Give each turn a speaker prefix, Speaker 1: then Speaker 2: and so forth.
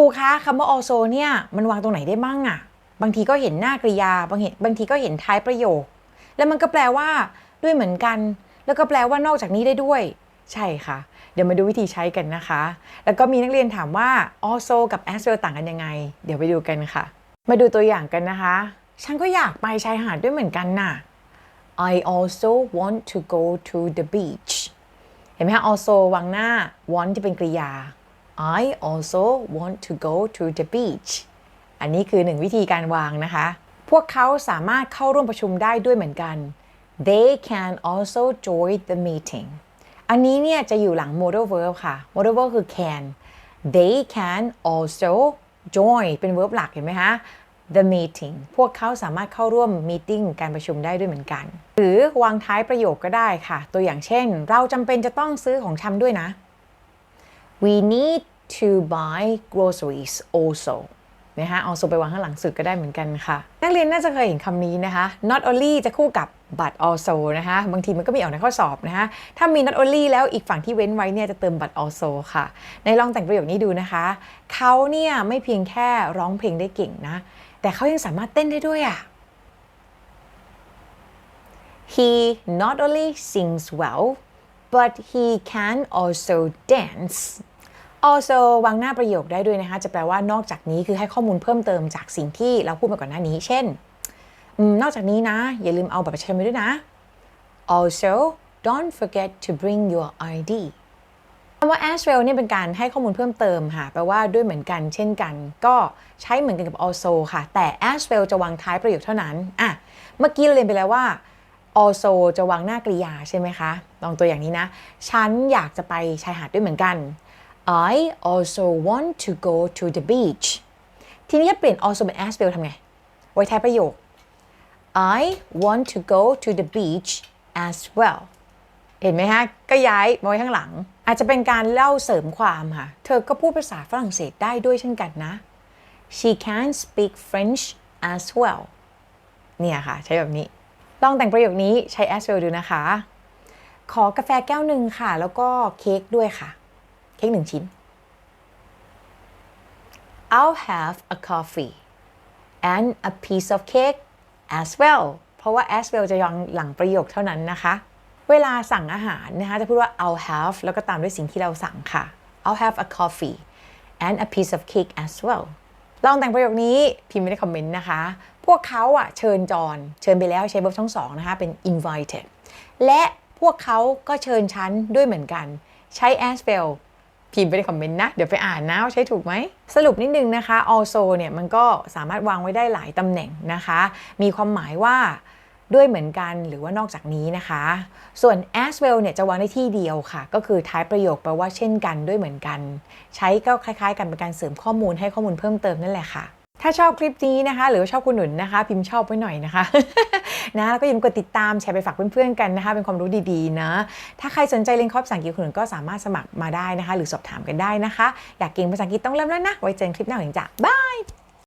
Speaker 1: รูคะคำว่า also เนี่ยมันวางตรงไหนได้บ้างอะบางทีก็เห็นหน้ากริยาบางเห็นบางทีก็เห็นท้ายประโยค แล้วมันก็แปลว่า ด้วยเหมือนกัน แล้วก็แปลว่านอกจากนี้ได้ด้วย ใช่ค่ะ เดี๋ยวมาดูวิธีใช้กันนะคะ แล้วก็มีนักเรียนถามว่า also กับ as well ต่างกันยังไง เดี๋ยวไปดูกันค่ะ มาดูตัวอย่างกันนะคะ ฉันก็อยากไปชายหาดด้วยเหมือนกันน่ะ I also want to go to the beach เห็นไหมคะ also วางหน้า want จะเป็นกริยา I also want to go to the beach อันนี้คือหนึ่งวิธีการวางนะคะ พวกเขาสามารถเข้าร่วมประชุมได้ด้วยเหมือนกัน They can also join the meeting อันนี้เนี่ยจะอยู่หลัง modal verb ค่ะ modal verb คือ can They can also join เป็น verb หลักเห็นไหมคะ the meeting พวกเขาสามารถเข้าร่วม meeting การประชุมได้ด้วยเหมือนกัน หรือวางท้ายประโยคก็ได้ค่ะ ตัวอย่างเช่น เราจำเป็นจะต้องซื้อของชำด้วยนะ we need to buy groceries also นะคะ also ไปวางข้างหลังสุดก็ได้เหมือนกันค่ะ นักเรียนน่าจะเคยเห็นคำนี้นะคะ not only จะคู่กับ but also นะคะ บางทีมันก็มีออกในข้อสอบนะคะถ้ามี not only แล้วอีกฝั่งที่เว้นไว้เนี่ยจะเติม but also ค่ะ ในลองแต่งประโยคนี้ดูนะคะ เขาเนี่ยไม่เพียงแค่ร้องเพลงได้เก่งนะ แต่เขายังสามารถเต้นได้ด้วยอะ He not only sings well but he can also dance also วางหน้าประโยคได้ด้วยนะคะ จะแปลว่านอกจากนี้คือให้ข้อมูลเพิ่มเติมจากสิ่งที่เราพูดมาก่อนหน้านี้ เช่นนอกจากนี้นะ อย่าลืมเอาบัตรประชาชนไปด้วยนะ also don't forget to bring your ID คำว่า as well เนี่ยเป็นการให้ข้อมูลเพิ่มเติมค่ะ แปลว่าด้วยเหมือนกัน เช่นกัน ก็ใช้เหมือนกันกับ also ค่ะ แต่ as well จะวางท้ายประโยคเท่านั้น อะ เมื่อกี้เราเรียนไปแล้วว่า also จะวางหน้ากริยาใช่ไหมคะ ลองตัวอย่างนี้นะ ฉันอยากจะไปชายหาดด้วยเหมือนกัน I also want to go to the beach ทีนี้เปลี่ยน also เป็น as well ทำไง ไว้ท้ายประโยค I want to go to the beach as well เห็นไหมฮะ ก็ย้ายมาไว้ข้างหลัง อาจจะเป็นการเล่าเสริมความค่ะ เธอก็พูดภาษาฝรั่งเศสได้ด้วยเช่นกันนะ she can speak French as well เนี่ยค่ะ ใช้แบบนี้ ลองแต่งประโยคนี้ใช้ as well ดูนะคะ ขอกาแฟแก้วหนึ่งค่ะ แล้วก็เค้กด้วยค่ะ เค้กหนึ่งชิ้น I'll have a coffee and a piece of cake as well เพราะว่า as well จะยังหลังประโยคเท่านั้นนะคะ เวลาสั่งอาหารนะคะจะพูดว่า I'll have แล้วก็ตามด้วยสิ่งที่เราสั่งค่ะ I'll have a coffee and a piece of cake as well ลองแต่งประโยคนี้พิมพ์ไม่ได้คอมเมนต์นะคะ พวกเขาอะเชิญจอนเชิญไปแล้วใช้ verb ทั้งสองนะคะเป็น invited และพวกเขาก็เชิญฉันด้วยเหมือนกัน ใช้ as well พิมพ์ไปในคอมเมนต์นะ เดี๋ยวไปอ่านนะว่าใช้ถูกไหม สรุปนิดนึงนะคะ also เนี่ยมันก็สามารถวางไว้ได้หลายตำแหน่งนะคะ มีความหมายว่าด้วยเหมือนกันหรือว่านอกจากนี้นะคะ ส่วน as well เนี่ยจะวางได้ที่เดียวค่ะ ก็คือท้ายประโยคแปลว่าเช่นกันด้วยเหมือนกัน ใช้ก็คล้ายๆ กันเป็นการเสริมข้อมูลให้ข้อมูลเพิ่มเติมนั่นแหละค่ะ ถ้าชอบคลิปนี้นะคะ หรือว่าชอบคุณหนุนนะคะ พิมพ์ชอบไว้หน่อยนะคะนะแล้วก็อย่าลืมกดติดตามแชร์ไปฝากเพื่อนๆกันนะคะ เป็นความรู้ดีๆนะถ้าใครสนใจเรียนคอร์สภาษาอังกฤษคุณหนุนก็สามารถสมัครมาได้นะคะ หรือสอบถามกันได้นะคะ อยากเก่งภาษาอังกฤษต้องเริ่มแล้วนะไว้เจอกันคลิปหน้าหลังจ้ะบาย